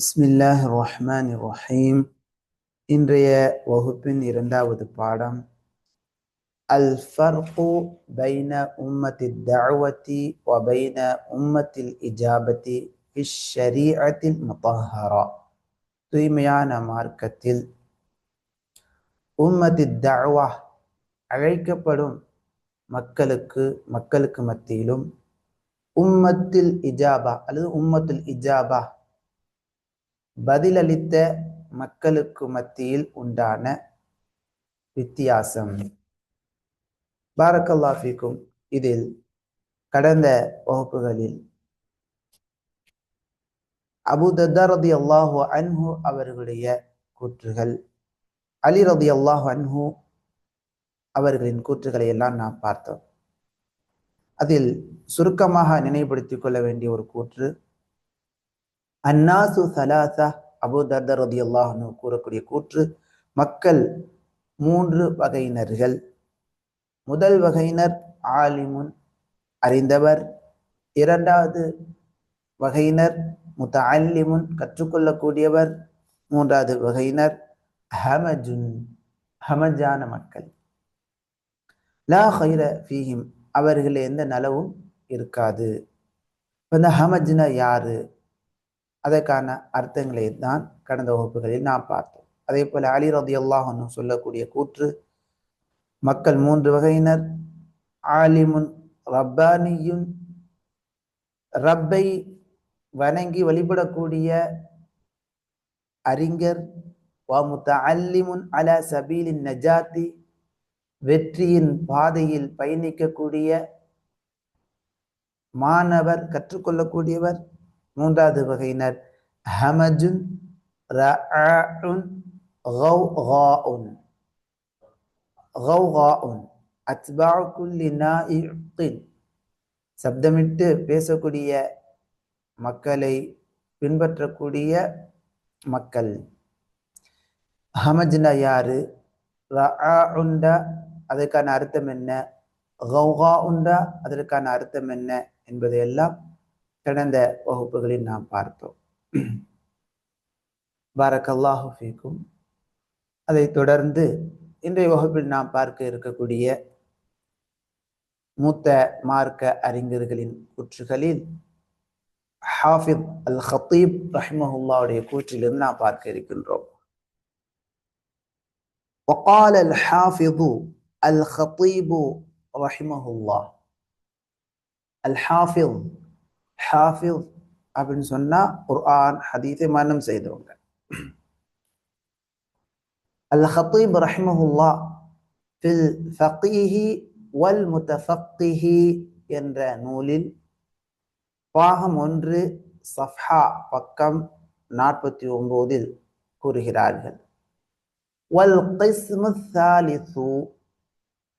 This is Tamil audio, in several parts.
பிஸ்மில்லாஹ் ரஹ்மான் ரஹீம் இன்றைய வகுப்பின் இரண்டாவது பாடம் அல் ஃபர்ஹு பைன உம்மத்தி தஅவதி வ பைன உம்மத்தில் இஜாபதி ஃபிஷ் ஷரீஅத்தில் முத்தஹரா. தூய்மையான மார்க்கத்தில் உம்மத்தி தஅவா அழைக்கப்படும் மக்களுக்கு மக்களுக்கு மத்தியிலும் உம்மத்தில் இஜாபா அல்லது உம்மத்துல் இஜாபா பதிலளித்த மக்களுக்கு மத்தியில் உண்டான வித்தியாசம். பாரக்கல்லாஃபிக்கும் இதில் கடந்த வகுப்புகளில் அபு அல்லாஹு அன்ஹு அவர்களுடைய கூற்றுகள் அலி ரதி அல்லாஹு அன்ஹு அவர்களின் கூற்றுகளை எல்லாம் நாம் பார்த்தோம். அதில் சுருக்கமாக நினைவுபடுத்திக் கொள்ள வேண்டிய ஒரு கூற்று அன்னாசு சலாசா அபு தர்தர் ரதி அல்லாஹ்னு கூறக்கூடிய கூற்று மக்கள் மூன்று வகையினர்கள். முதல் வகையினர் ஆலிமுன் அறிந்தவர். இரண்டாவது வகையினர் முத்த அல்லிமுன் கற்றுக்கொள்ளக்கூடியவர். மூன்றாவது வகையினர் ஹமஜுன் ஹமஜான மக்கள். லா ஹைர ஃபீஹிம் அவர்களே எந்த நலவும் இருக்காது. இந்த ஹமஜ்னா யாரு? அதற்கான அர்த்தங்களை தான் கடந்த வகுப்புகளில் நாம் பார்த்தோம். அதே போல அலி ரதி அல்லாஹன்னு சொல்லக்கூடிய கூற்று மக்கள் மூன்று வகையினர். ஆலிமுன் ரப்பானியும் ரப்பை வணங்கி வழிபடக்கூடிய அறிஞர் வாமுத்த அல்லிமுன் அல சபீலின் நஜாத்தி வெற்றியின் பாதையில் பயணிக்கக்கூடிய மாணவர் கற்றுக்கொள்ளக்கூடியவர் மூன்றாவது வகையினர். ஹமஜுன் ரஅஉன் கௌகாஉன். கௌகாஉன் அத்பாஉ குல்லி நாஇத்தின் சப்தமிட்டு பேசக்கூடிய மக்களை பின்பற்றக்கூடிய மக்கள். ஹமஜ்னா யாரு? ரஆ உண்டா அதற்கான அர்த்தம் என்ன? கௌகா உண்டா அதற்கான அர்த்தம் என்ன? என்பதையெல்லாம் கடந்த வகுப்புகளில் நாம் பார்த்தோம் பாரக்கல்லாஹு ஃபீக்கும் அதை தொடர்ந்து இன்றைய வகுப்பில் நாம் பார்க்க இருக்கக்கூடிய மூத்த மார்க்க அறிஞர்களின் கூற்றுகளில் ஹாஃபித் அல் ஹத்தீப் ரஹ்மஹுல்லாவுடைய கூற்றிலிருந்து நாம் பார்க்க இருக்கின்றோம் وقال الحافظ الخطيب رحمه الله الحافظ ஹாஃபிஸ் அப்படின்னு சொன்னால் குர்ஆன் ஹதீஸை மனம் செய்தவங்க அல் ஹத்தீப் ரஹ்மஹுல்லா ஃபில் ஃபக்கீஹி வல் முத்தஃபக்கீஹி என்ற நூலில் பாகம் ஒன்று சஃப்ஹா பக்கம் நாற்பத்தி ஒம்போதில் கூறுகிறார்கள் வல் கிஸ்மு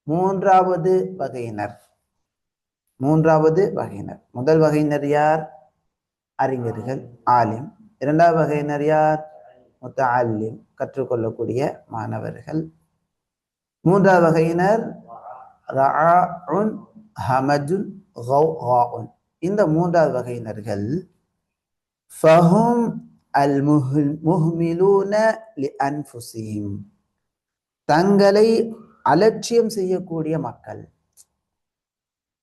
மூன்றாவது வகையினர் மூன்றாவது வகையினர். முதல் வகையினர் யார்? அறிஞர்கள் ஆலிம். இரண்டாவது வகையினர் யார்? மொத்த ஆலிம் கற்றுக்கொள்ளக்கூடிய மாணவர்கள். மூன்றாவது வகையினர் ஹமஜுன் இந்த மூன்றாவது வகையினர்கள் ஃபஹும் அல் முஹ்மிலூன லி அன்ஃபுசிஹிம் தங்களை அலட்சியம் செய்யக்கூடிய மக்கள்.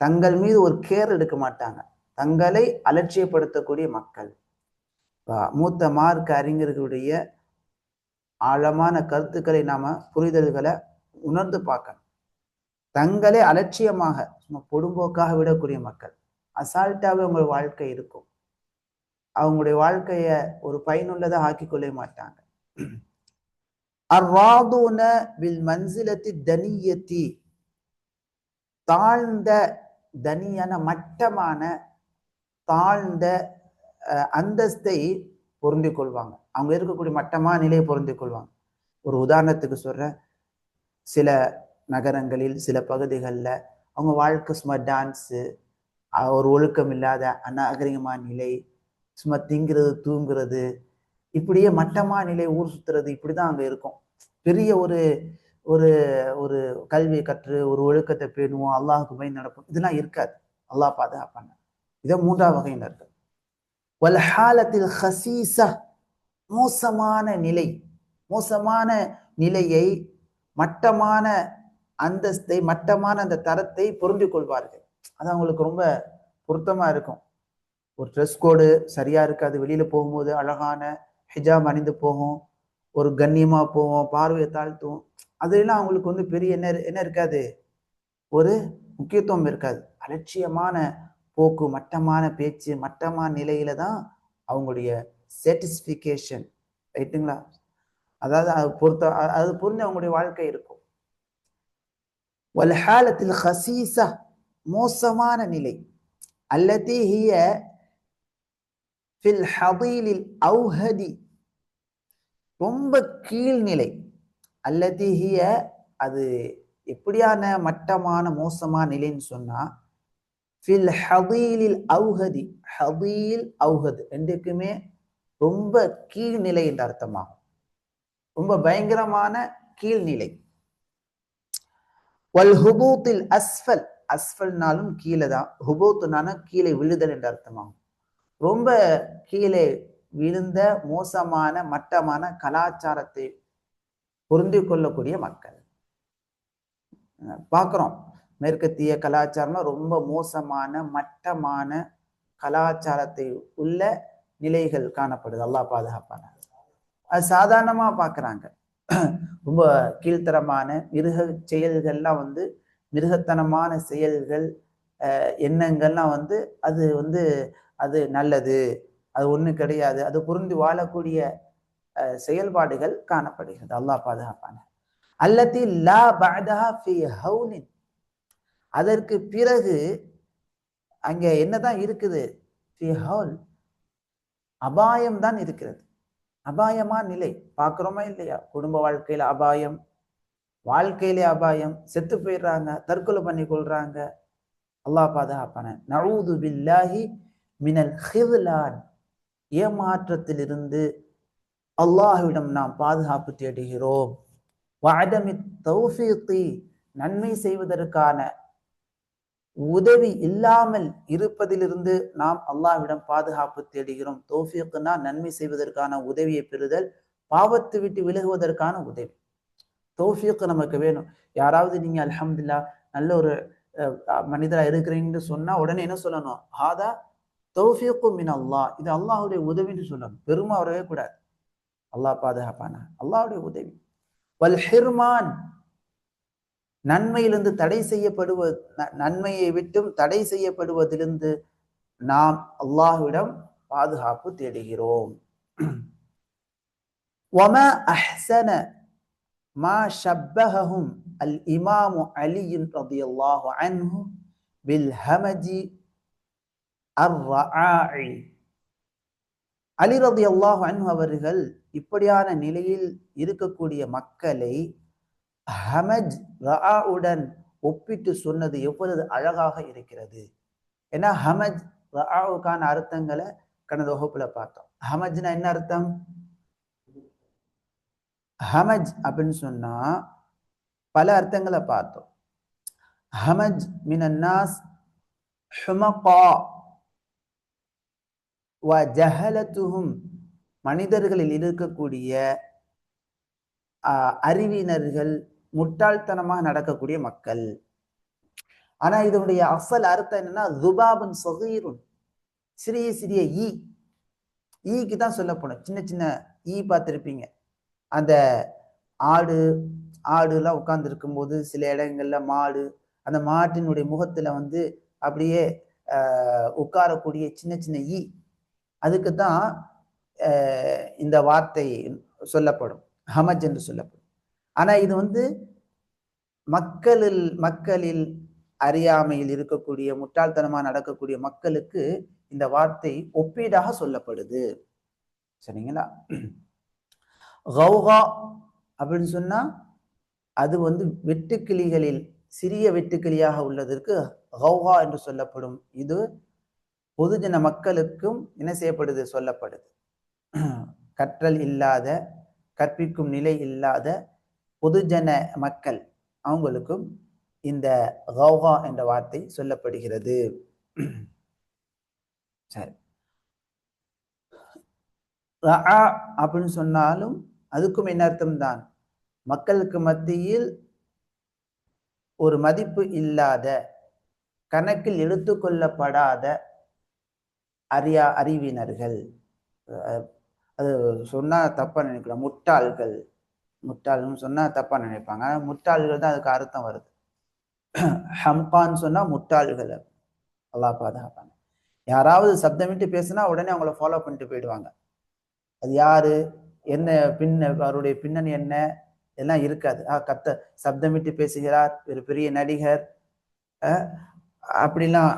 தங்கள் மீது ஒரு கேர் எடுக்க மாட்டாங்க. தங்களை அலட்சியப்படுத்தக்கூடிய மக்கள். மூத்த மார்க்க அறிஞர்களுடைய ஆழமான கருத்துக்களை நாம புரிதல்களை உணர்ந்து பார்க்கணும். தங்களை அலட்சியமாக சும்மா பொடும்போக்காக விடக்கூடிய மக்கள். அசால்ட்டாவே உங்கள் வாழ்க்கை இருக்கும். அவங்களுடைய வாழ்க்கைய ஒரு பயனுள்ளதாக ஆக்கி கொள்ள மாட்டாங்க. அர்ராதுன வில் மன்சிலத்தி தனியத்தி. தாழ்ந்த தனியான மட்டமான தாழ்ந்த அந்தஸ்தை பொருந்தி கொள்வாங்க. அவங்க இருக்கக்கூடிய மட்டமான நிலையை பொருந்தி கொள்வாங்க. ஒரு உதாரணத்துக்கு சொல்கிறேன் சில நகரங்களில் சில பகுதிகளில் அவங்க வாழ்க்கை சும்மா டான்ஸு ஒரு ஒழுக்கம் இல்லாத அநாகரிகமான நிலை சும்மா திங்கிறது தூங்குறது இப்படியே மட்டமான நிலை ஊர் சுற்றுறது இப்படி தான் அங்கே இருக்கும். பெரிய ஒரு ஒரு ஒரு கல்வியை கற்று ஒரு ஒழுக்கத்தை பேணுவோம் அல்லாஹுக்கு போய் நடப்போம். இதெல்லாம் இருக்காது. அல்லாஹ் பாதுகாப்பாங்க. இதை மூன்றாம் வகையினர்கள். வல்ஹாலத்தில் ஹசீச மோசமான நிலை மோசமான நிலையை மட்டமான அந்தஸ்தை மட்டமான அந்த தரத்தை பொருந்தி கொள்வார்கள். அது அவங்களுக்கு ரொம்ப பொருத்தமாக இருக்கும். ஒரு ட்ரெஸ் கோடு சரியாக இருக்காது. வெளியில் போகும்போது அழகான ஹிஜாப் அணிந்து போகும். ஒரு கண்ணியமாக போவோம். பார்வையை தாழ்த்துவோம். அதெல்லாம் அவங்களுக்கு வந்து பெரிய என்ன என்ன இருக்காது? ஒரு முக்கியத்துவம் இருக்காது. அலட்சியமான போக்கு மட்டமான பேச்சு மட்டமான நிலையில தான் அவங்களுடைய சேட்டிஸ்ஃபிகேஷன் ரைட்டுங்களா? அதாவது அது பொறுத்த அது புரிஞ்சு அவங்களுடைய வாழ்க்கை இருக்கும். வல்ஹாலத்தில் ஹசீசா மோசமான நிலை. அல்லதி ஹிய ஃபில் ஹதீலில் அவுஹதி ரொம்ப கீழ்நிலை. அல்லதி ஹிய அது எப்படியான மட்டமான மோசமான நிலைன்னு சொன்னா ஃபில் ஹதீலில் அவுஹதி ஹதீல் அவுஹது ரெண்டுக்குமே ரொம்ப கீழ்நிலை என்ற அர்த்தமாகும். ரொம்ப பயங்கரமான கீழ்நிலை. வல் ஹுபூத்தில் அஸ்ஃபல் அஸ்ஃபல்னாலும் கீழே தான். ஹுபூத்துனால கீழே விழுதல் என்ற அர்த்தமாகும். ரொம்ப கீழே விழுந்த மோசமான மட்டமான கலாச்சாரத்தை பொருந்தி கொள்ளக்கூடிய மக்கள். பார்க்குறோம் மேற்கத்திய கலாச்சாரம்னா ரொம்ப மோசமான மட்டமான கலாச்சாரத்தை உள்ள நிலைகள் காணப்படுது. அல்லா பாதுகாப்பான. அது சாதாரணமாக பார்க்குறாங்க ரொம்ப கீழ்த்தரமான மிருக செயல்கள்லாம் வந்து மிருகத்தனமான செயல்கள் எண்ணங்கள்லாம் வந்து அது வந்து அது நல்லது. அது ஒன்றும் கிடையாது. அது பொருந்தி வாழக்கூடிய செயல்பாடுகள் காணப்படுகிறது. அல்லாஹ் பாதுகாப்பான. அல்லத்தி லா பஅதஹா ஃபி ஹவுலின் அதற்கு பிறகு அங்கே என்னதான் இருக்குது? ஃபி ஹவுல் அபாயம் தான் இருக்கிறது. அபாயமா நிலை. பார்க்குறோமா இல்லையா? குடும்ப வாழ்க்கையில அபாயம். வாழ்க்கையிலே அபாயம். செத்து போயிடுறாங்க. தற்கொலை பண்ணி கொள்றாங்க. அல்லாஹ் பாதுகாப்பான. நவுது பில்லாஹி மினல் ஹிவ்லான் ஏமாற்றத்திலிருந்து அல்லாஹ்விடம் நாம் பாதுகாப்பு தேடுகிறோம். வஅதமி தௌஃபீத்தி நன்மை செய்வதற்கான உதவி இல்லாமல் இருப்பதிலிருந்து நாம் அல்லாஹ்விடம் பாதுகாப்பு தேடுகிறோம். தௌஃபீக்னா நன்மை செய்வதற்கான உதவியை பெறுதல் பாவத்தை விட்டு விலகுவதற்கான உதவி. தௌஃபீக் நமக்கு வேணும். யாராவது நீங்க அலமதுல்லா நல்ல ஒரு அஹ், மனிதரா இருக்கிறீங்கன்னு சொன்னா உடனே என்ன சொல்லணும்? ஆதா தௌஃபீக்கு மின் அல்லாஹ். இது அல்லாஹுடைய உதவின்னு சொல்லணும். பெருமை வரவே கூடாது. அல்லாஹ் பாதுகாப்பான அல்லாஹ்வுடைய உதவி வல் ஹிர்மான் நன்மையிலிருந்து தடை செய்யப்படுவ ந- நன்மையை விட்டும் தடை செய்யப்படுவதிலிருந்து நாம் அல்லாஹ்விடம் பாதுகாப்பு தேடுகிறோம் وما أحسن ما شبههم الإمام علي رضي الله عنه بالهمج الرعاعي அலி ரதி அல்லாஹ் அவர்கள் இப்படியான நிலையில் இருக்கக்கூடிய மக்களை ஹமஜ் ரஆவுடன் ஒப்பிட்டு சொன்னது எவ்வளவு அழகாக இருக்கிறது. ஏன்னா ஹமஜ் ரஆவுக்கான அர்த்தங்களை கடந்த வகுப்புல பார்த்தோம். ஹமஜ்னா என்ன அர்த்தம்? ஹமஜ் அப்படின்னு சொன்னா பல அர்த்தங்களை பார்த்தோம். ஹமஜ் மினன்னாஸ் ஹுமகா வ ஜஹலத்துஹும் மனிதர்களில் இருக்கக்கூடிய அறிவினர்கள் முட்டாள்தனமாக நடக்கக்கூடிய மக்கள். ஆனா இதனுடைய அசல் அர்த்தம் என்னன்னா துபாபுன் சொகீருன். சிறிய சிறிய ஈ. ஈக்கு தான் சொல்லப்படும். சின்ன சின்ன ஈ பார்த்துருப்பீங்க. அந்த ஆடு ஆடுலாம் உட்கார்ந்து இருக்கும்போது சில இடங்கள்ல மாடு அந்த மாட்டினுடைய முகத்துல வந்து அப்படியே உட்காரக்கூடிய சின்ன சின்ன ஈ. அதுக்கு தான் இந்த வார்த்தை சொல்லப்படும். ஹமஜ் என்று சொல்லப்படும். ஆனால் இது வந்து மக்களில் மக்களில் அறியாமையில் இருக்கக்கூடிய முட்டாள்தனமாக நடக்கக்கூடிய மக்களுக்கு இந்த வார்த்தை ஒப்பீடாக சொல்லப்படுது. சரிங்களா? கௌகா அப்படின்னு சொன்னால் அது வந்து வெட்டுக்கிளிகளில் சிறிய வெட்டுக்கிளியாக உள்ளதற்கு கௌகா என்று சொல்லப்படும். இது பொதுஜன மக்களுக்கும் என்ன செய்யப்படுது? சொல்லப்படுது. கற்றல் இல்லாத கற்பிக்கும் நிலை இல்லாத பொதுஜன மக்கள் அவங்களுக்கும் இந்த கௌஹா என்ற வார்த்தை சொல்லப்படுகிறது. சரி. அப்படின்னு சொன்னாலும் அதுக்கும் என்ன அர்த்தம் தான் மக்களுக்கு மத்தியில் ஒரு மதிப்பு இல்லாத கணக்கில் எடுத்துக்கொள்ளப்படாத அறியா அறிவினர்கள். அது சொன்னால் தப்பாக நினைக்கலாம் முட்டாள்கள். முட்டாள்னு சொன்னால் தப்பாக நினைப்பாங்க. ஆனால் முட்டாள்கள் தான் அதுக்கு அர்த்தம் வருது. ஹம்பான்னு சொன்னால் முட்டாள்கள். அல்லா பாதுகாப்பாங்க. யாராவது சப்தமிட்டு பேசுனா உடனே அவங்கள ஃபாலோ பண்ணிட்டு போயிடுவாங்க. அது யாரு? என்ன பின்ன அவருடைய பின்னணி என்ன? எல்லாம் இருக்காது. ஆ கத்த சப்தமிட்டு பேசுகிறார். ஒரு பெரிய நடிகர். அப்படிலாம்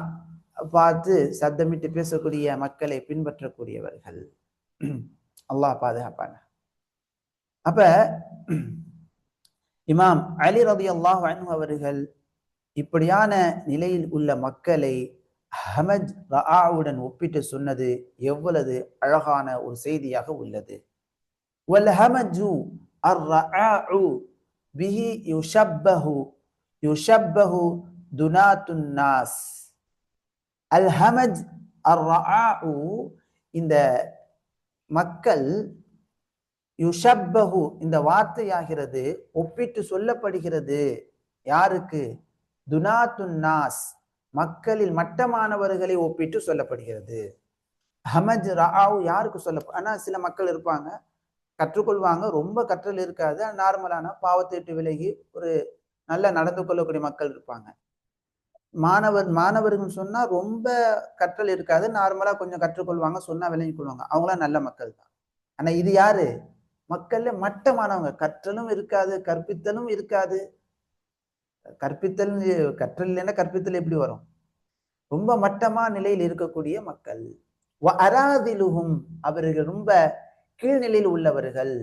பார்த்து சத்தமிட்டு பேசக்கூடிய மக்களை பின்பற்றக்கூடியவர்கள். அல்லாஹ் பாதுகாப்பாங்க அப்ப இமாம் அலி ரபி அல்லாஹ் அவர்கள் இப்படியான நிலையில் உள்ள மக்களை ஹமத் ரஆவுடன் ஒப்பிட்டு சொன்னது எவ்வளவு அழகான ஒரு செய்தியாக உள்ளது. வல் ஹமஜு அர் ரஆஉ பிஹி யுஷப்பஹு யுஷப்பஹு துனாத்துன் நாஸ். அல் ஹமத் அர் ரஆஉ இந்த மக்கள் யுஷப்பஹு இந்த வார்த்தையாகிறது ஒப்பிட்டு சொல்லப்படுகிறது. யாருக்கு? துனாத்துன் நாஸ். மக்களில் மட்டமானவர்களை ஒப்பிட்டு சொல்லப்படுகிறது. ஹமஜ் ராவ் யாருக்கு சொல்ல ஆனால் சில மக்கள் இருப்பாங்க. கற்றுக்கொள்வாங்க. ரொம்ப கற்றல் இருக்காது. நார்மலான பாவத்தை விலகி ஒரு நல்ல நடந்து கொள்ளக்கூடிய மக்கள் இருப்பாங்க. மாணவர் மாணவர்கள் சொன்னா ரொம்ப கற்றல் இருக்காது. நார்மலா கொஞ்சம் கற்றுக்கொள்வாங்க சொன்னா விளங்கி கொள்வாங்க அவங்களாம் நல்ல மக்கள் தான். ஆனா இது யாரு? மக்கள்ல மட்டமானவங்க. கற்றலும் இருக்காது கற்பித்தலும் இருக்காது. கற்பித்தல் கற்றல் இல்லைன்னா கற்பித்தல் எப்படி வரும்? ரொம்ப மட்டமா நிலையில் இருக்கக்கூடிய மக்கள். அராதிலுகும் அவர்கள் ரொம்ப கீழ்நிலையில் உள்ளவர்கள்.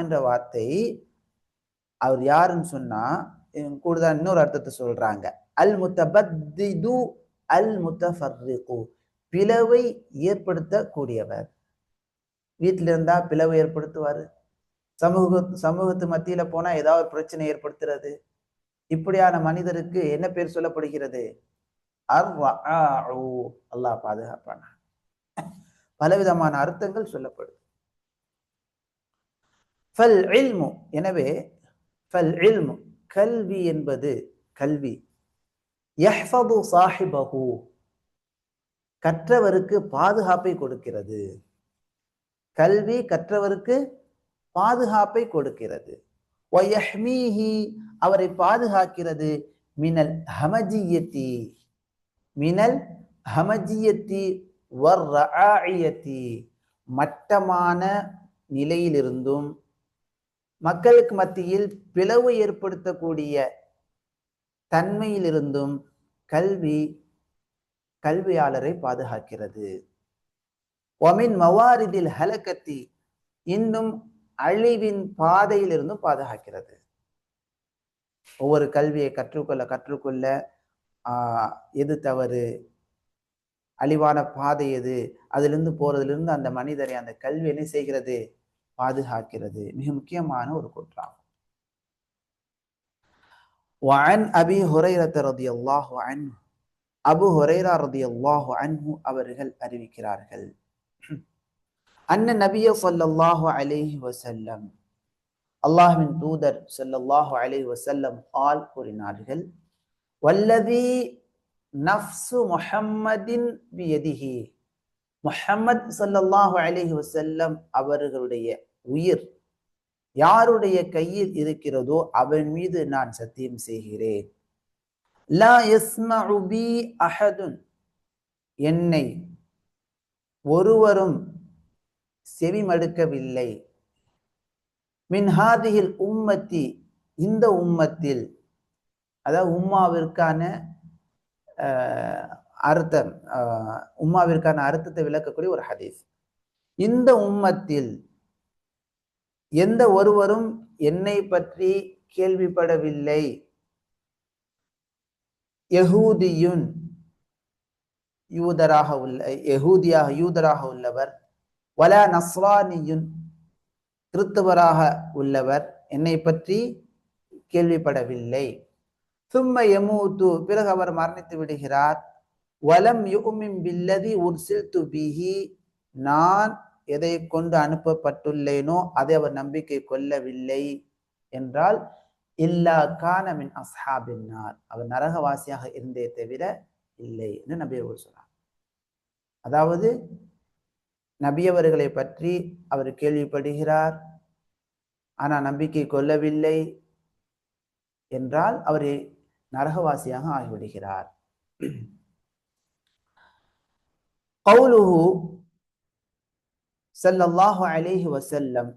என்ற வார்த்தை அவர் யாருன்னு சொன்னா கூடுதல் இன்னொரு அர்த்தத்தை சொல்றாங்க. அல் முத்தபத்திது அல் முத்தஃபர்ரிகு பிளவை ஏற்படுத்தக்கூடியவர். வீட்டில் இருந்தா பிளவை ஏற்படுத்துவாரு. சமூக சமூகத்து மத்தியில போனா ஏதாவது ஒரு பிரச்சனை ஏற்படுத்துறது. இப்படியான மனிதருக்கு என்ன பேர் சொல்லப்படுகிறது? அல்லாஹ் பாதுகாப்பான பலவிதமான அர்த்தங்கள் சொல்லப்படுது. எனவே கல்வி என்பது கல்வி. சாஹிபஹு கற்றவருக்கு பாதுகாப்பை கொடுக்கிறது. கல்வி கற்றவருக்கு பாதுகாப்பை கொடுக்கிறது. அவரை பாதுகாக்கிறது. மினல் ஹமஜியத்தி. மினல் ஹமஜியத்தி வர்ரஆயத்தி மட்டமான நிலையிலிருந்தும் மக்களுக்கு மத்தியில் பிளவு ஏற்படுத்தக்கூடிய தன்மையிலிருந்தும் கல்வி கல்வியாளரை பாதுகாக்கிறது. ஒமின் மவாரிதில் ஹலக்கத்தி இன்னும் அழிவின் பாதையிலிருந்தும் பாதுகாக்கிறது. ஒவ்வொரு கல்வியை கற்றுக்கொள்ள கற்றுக்கொள்ள ஆஹ் எது தவறு அழிவான பாதை எது அதிலிருந்து போறதிலிருந்து அந்த மனிதரை அந்த கல்வி என்ன செய்கிறது? பாதுகாக்கிறது மிக முக்கியமான ஒரு குற்றம் وعن أبي هريرة رضي الله عنه அபு ஹுரைரா ரதி அல்லாஹு அன்ஹு அவர்கள் அறிவிக்கிறார்கள் அன்ன நபிய சொல்லல்லாஹு அலைஹி வசல்லம் அல்லாஹ்வின் தூதர் சொல்லல்லாஹு அலைஹி வசல்லம் ஆல் கூறினார்கள் வல்லதி நஃப்சு முஹம்மதின் பியதிஹி முஹம்மத் சல்லல்லாஹு அலைஹி வசல்லம் அவர்களுடைய உயிர். யாருடைய கையில் இருக்கிறதோ அவன் மீது நான் சத்தியம் செய்கிறேன். லா அஹதுன். என்னை ஒருவரும் செவிமடுக்கவில்லை. மடுக்கவில்லை மின்ஹாதியில் உம்மத்தி இந்த உம்மத்தில் அதாவது உம்மாவிற்கான அர்த்தம் உம்மாவிற்கான அர்த்தத்தை விளக்கக்கூடிய ஒரு ஹதீஸ். இந்த உம்மத்தில் எந்த ஒருவரும் என்னை பற்றி கேள்விப்படவில்லை. யகூதியுன் யூதராக உள்ள யகூதியாக யூதராக உள்ளவர். வல நஸ்ரானியுன் கிறித்தவராக உள்ளவர். என்னை பற்றி கேள்விப்படவில்லை. சும்ம எமூத்து பிறகு அவர் மரணித்து விடுகிறார். வலம் யுமின் பில்லதி உர்சில்து பிஹி நான் எதை கொண்டு அனுப்பப்பட்டுள்ளேனோ அதை அவர் நம்பிக்கை கொள்ளவில்லை என்றால் இல்லா கானமின் அஸ்ஹாபின்னார் அவர் நரகவாசியாக இருந்தே தவிர இல்லை என்று நபியவர் சொன்னார் அதாவது நபியவர்களை பற்றி அவர் கேள்விப்படுகிறார் ஆனால் நம்பிக்கை கொள்ளவில்லை என்றால் அவர் நரகவாசியாக ஆகிவிடுகிறார். சல்லல்லாஹு அலேஹி வசல்லம்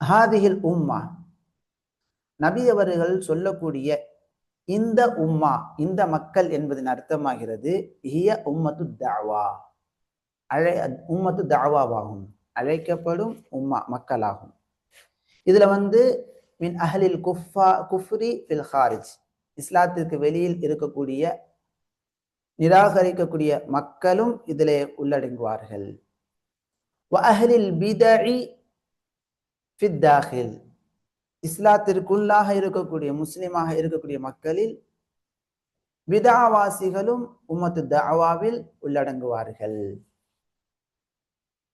ஹாதிஹில் உம்மா. நபி அவர்கள் சொல்லக்கூடிய இந்த உம்மா இந்த மக்கள் என்பதன் அர்த்தமாகிறது. ஹிய உம்மத்து தாவா அழை உம்மத்து தாவாவாகும் அழைக்கப்படும் உம்மா மக்களாகும். இதுல வந்து மின் அகலில் குஃபா குஃப்ரி ஃபில் ஹாரிஜ். இஸ்லாத்திற்கு வெளியில் இருக்கக்கூடிய நிராகரிக்கக்கூடிய மக்களும் இதிலே உள்ளடங்குவார்கள். அஹலில் பிதஇ ஃபித்தாஹில் இஸ்லாத்திற்குள்ளாக இருக்கக்கூடிய முஸ்லிமாக இருக்கக்கூடிய மக்களில் விதாவாசிகளும் உமத்து தாவாவில் உள்ளடங்குவார்கள்.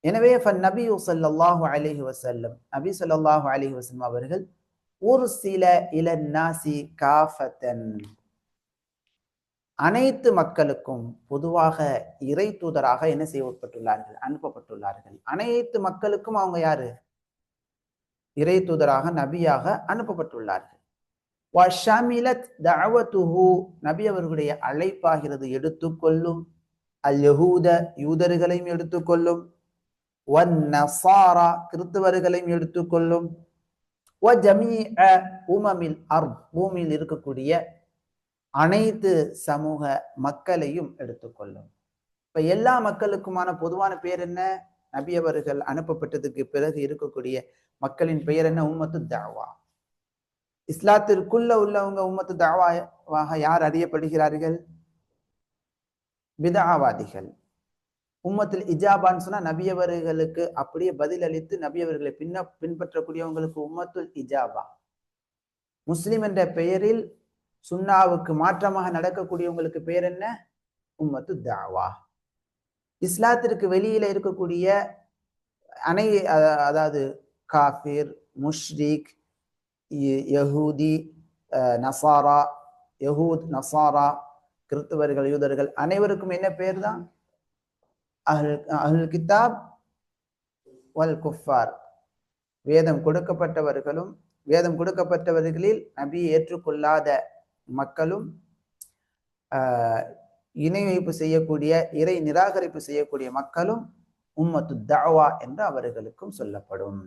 எனவே நபி சல்லாஹு அலிஹி வசல்லம் நபி சொல்லாஹு அலிஹி வசல்லம் அவர்கள் ஒரு சில இளநாசி காஃபத்தன் அனைத்து மக்களுக்கும் பொதுவாக இறை தூதராக என்ன செய்யப்பட்டுள்ளார்கள்? அனுப்பப்பட்டுள்ளார்கள். அனைத்து மக்களுக்கும் அவங்க யாரு? இறை தூதராக நபியாக அனுப்பப்பட்டுள்ளார்கள். நபி அவர்களுடைய அழைப்பாகிறது எடுத்துக்கொள்ளும் அல் யூதர்களையும் எடுத்துக்கொள்ளும் ஒன் நசாரா கிறிஸ்தவர்களையும் எடுத்துக்கொள்ளும் உமமில் அர் பூமியில் இருக்கக்கூடிய அனைத்து சமூக மக்களையும் எடுத்துக்கொள்ளும். இப்ப எல்லா மக்களுக்குமான பொதுவான பேர் என்ன? நபியவர்கள் அனுப்பப்பட்டதுக்கு பிறகு இருக்கக்கூடிய மக்களின் பெயர் என்ன? உம்மத்து தாவா. இஸ்லாத்திற்குள்ள உள்ளவங்க உம்மத்து தாவாவாக யார் அறியப்படுகிறார்கள்? விதாவாதிகள் உம்மத்தில் இஜாபான்னு சொன்னா நபியவர்களுக்கு அப்படியே பதில் அளித்து நபியவர்களை பின்ன பின்பற்றக்கூடியவங்களுக்கு உம்மத்துல் இஜாபா. முஸ்லிம் என்ற பெயரில் சுன்னாவுக்கு மாற்றமாக நடக்கக்கூடியவங்களுக்கு பேர் என்ன? உம்மத்து தாவா. இஸ்லாத்திற்கு வெளியில இருக்கக்கூடிய அனை அதாவது காஃபிர் முஷ்ரிக் யஹூதி நசாரா யஹூத் நசாரா கிறிஸ்தவர்கள் யூதர்கள் அனைவருக்கும் என்ன பேர் தான்? அஹுல் கிதாப் வல் குஃபார். வேதம் கொடுக்கப்பட்டவர்களும் வேதம் கொடுக்கப்பட்டவர்களில் நபி ஏற்றுக்கொள்ளாத மக்களும் இணை வைப்பு செய்யக்கூடிய இறை நிராகரிப்பு செய்யக்கூடிய மக்களும் உம்மத்து தாவா என்று அவர்களுக்கும் சொல்லப்படும்.